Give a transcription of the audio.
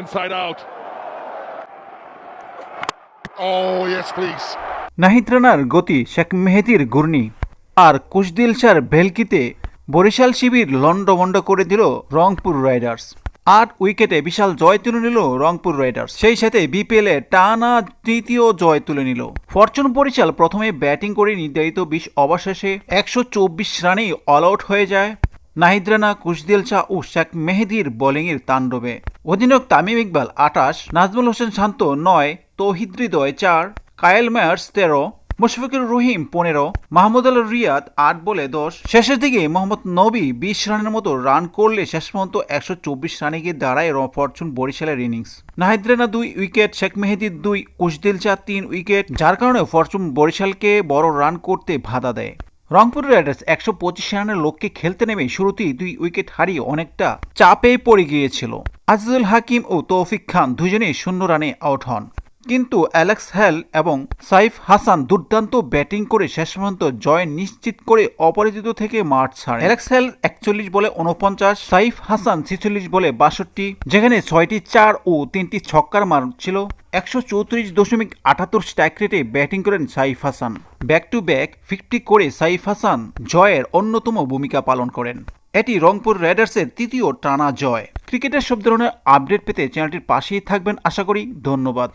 Inside out. Oh, yes, please. Nahid রানার গতি শেখ মেহেদির ঘূর্ণি। আর কুশদিল শাহর ভেলকিতে বরিশাল শিবির লন্ডভন্ড করে দিল রংপুর রাইডার্স। আট উইকেটে বিশাল জয় তুলে নিল রংপুর রাইডার্স। সেই সাথে বিপিএল টানা তৃতীয় জয় তুলে নিল। ফরচুন বরিশাল প্রথমে ব্যাটিং করে নির্ধারিত বিশ অবশেষে একশো চব্বিশ রানেই অল আউট হয়ে যায়। নাহিদ রানা শাহ ও শেখ মেহেদির বোলিংয়ের তাণ্ডবে। অধিনায়ক তামিম ইকবাল আটাশ, নাজমুল হোসেন শান্ত নয়, তৌহিদ হৃদয় চার, কায়েল মায়ার্স তেরো, মুশফিকুর রহিম পনেরো, মাহমুদ আল রিয়াদ আট বলে দশ। শেষের দিকে মোহাম্মদ নবী বিশ রানের মতো রান করলে শেষ পর্যন্ত একশো চব্বিশ রানে গিয়ে দাঁড়ায় ফরচুন বরিশালের ইনিংস। নাহিদ রানা দুই উইকেট, শেখ মেহেদির দুই কুশদিল চা তিন উইকেট, যার কারণে ফরচুন বরিশালকে বড় রান করতে বাধা দেয়। রংপুর রাইডার্স একশো পঁচিশ রানের লক্ষ্যে খেলতে নেমে শুরুতেই দুই উইকেট হারিয়ে অনেকটা চাপে পড়ে গিয়েছিল। আজিজুল হাকিম ও তৌফিক খান দুজনেই শূন্য রানে আউট হন। কিন্তু অ্যালেক্স হেল এবং সাইফ হাসান দুর্দান্ত ব্যাটিং করে শেষ পর্যন্ত জয় নিশ্চিত করে অপরাজিত থেকে মাঠ ছাড়ে অ্যালেক্স হেল একচল্লিশ বলে উনপঞ্চাশ সাইফ হাসান ছেচল্লিশ বলে বাষট্টি, যেখানে ছয়টি চার ও তিনটি ছক্কার মার ছিল। একশো চৌত্রিশ দশমিক আটাত্তর স্ট্রাইক রেটে ব্যাটিং করেন Saif Hasan. Back to back fifty করে সাইফ হাসান জয়ের অন্যতম ভূমিকা পালন করেন। এটি রংপুর রাইডার্সের তৃতীয় টানা জয়। ক্রিকেটের সব ধরনের আপডেট পেতে চ্যানেলটির পাশেই থাকবেন, আশা করি। ধন্যবাদ।